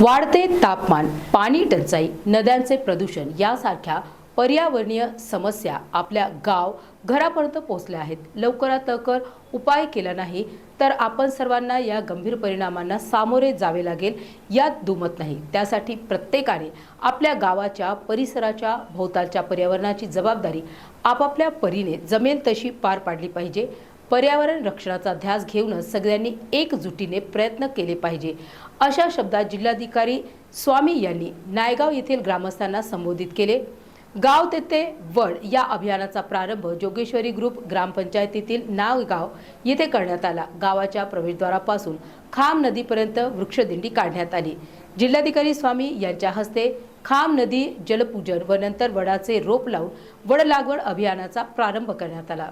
वाढते तापमान पाणी टंचाई नद्यांचे प्रदूषण यासारख्या पर्यावरणीय समस्या आपल्या गाव घरापर्यंत पोहोचल्या आहेत. लवकरात लवकर उपाय केला नाही तर आपण सर्वांना या गंभीर परिणामांना सामोरे जावे लागेल यात दुमत नाही. त्यासाठी प्रत्येकाने आपल्या गावाच्या परिसराच्या भोवतालच्या पर्यावरणाची जबाबदारी आपापल्या परीने जमेल तशी पार पाडली पाहिजे. पर्यावरण रक्षणाचा ध्यास घेऊनच सगळ्यांनी एकजुटीने प्रयत्न केले पाहिजे. अशा शब्दात जिल्हाधिकारी स्वामी यांनी नायगाव येथील ग्रामस्थांना संबोधित केले. गाव तेथे वड या अभियानाचा प्रारंभ जोगेश्वरी ग्रुप ग्रामपंचायतीतील नावगाव येथे करण्यात आला. गावाच्या प्रवेशद्वारापासून खाम नदीपर्यंत वृक्षदिंडी काढण्यात आली. जिल्हाधिकारी स्वामी यांच्या हस्ते खाम नदी जलपूजन व नंतर वडाचे रोप लावून वड लागवड अभियानाचा प्रारंभ करण्यात आला.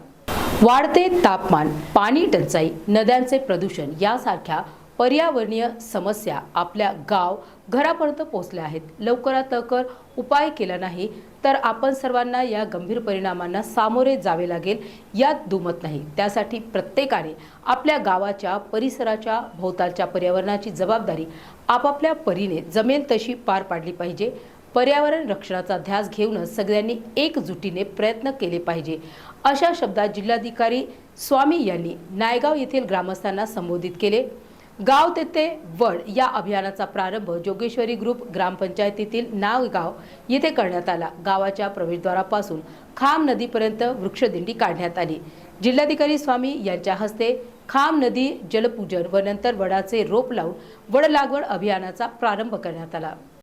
वाढते तापमान पाणी टंचाई नद्यांचे प्रदूषण यासारख्या पर्यावरणीय समस्या आपल्या गाव घरापर्यंत पोहोचल्या आहेत. लवकरात लवकर उपाय केला नाही तर आपण सर्वांना या गंभीर परिणामांना सामोरे जावे लागेल यात दुमत नाही. त्यासाठी प्रत्येकाने आपल्या गावाच्या परिसराच्या भोवतालच्या पर्यावरणाची जबाबदारी आपापल्या परीने जमेल तशी पार पाडली पाहिजे. पर्यावरण रक्षणाचा ध्यास घेऊनच सगळ्यांनी एकजुटीने प्रयत्न केले पाहिजे. अशा शब्दात जिल्हाधिकारी स्वामी यांनी नायगाव येथील ग्रामस्थांना संबोधित केले. गाव तेथे वड या अभियानाचा प्रारंभ जोगेश्वरी ग्रुप ग्रामपंचायतीतील नावगाव येथे करण्यात आला. गावाच्या प्रवेशद्वारापासून खाम नदीपर्यंत वृक्षदिंडी काढण्यात आली. जिल्हाधिकारी स्वामी यांच्या हस्ते खाम नदी जलपूजन व नंतर वडाचे रोप लावून वड लागवड अभियानाचा प्रारंभ करण्यात आला.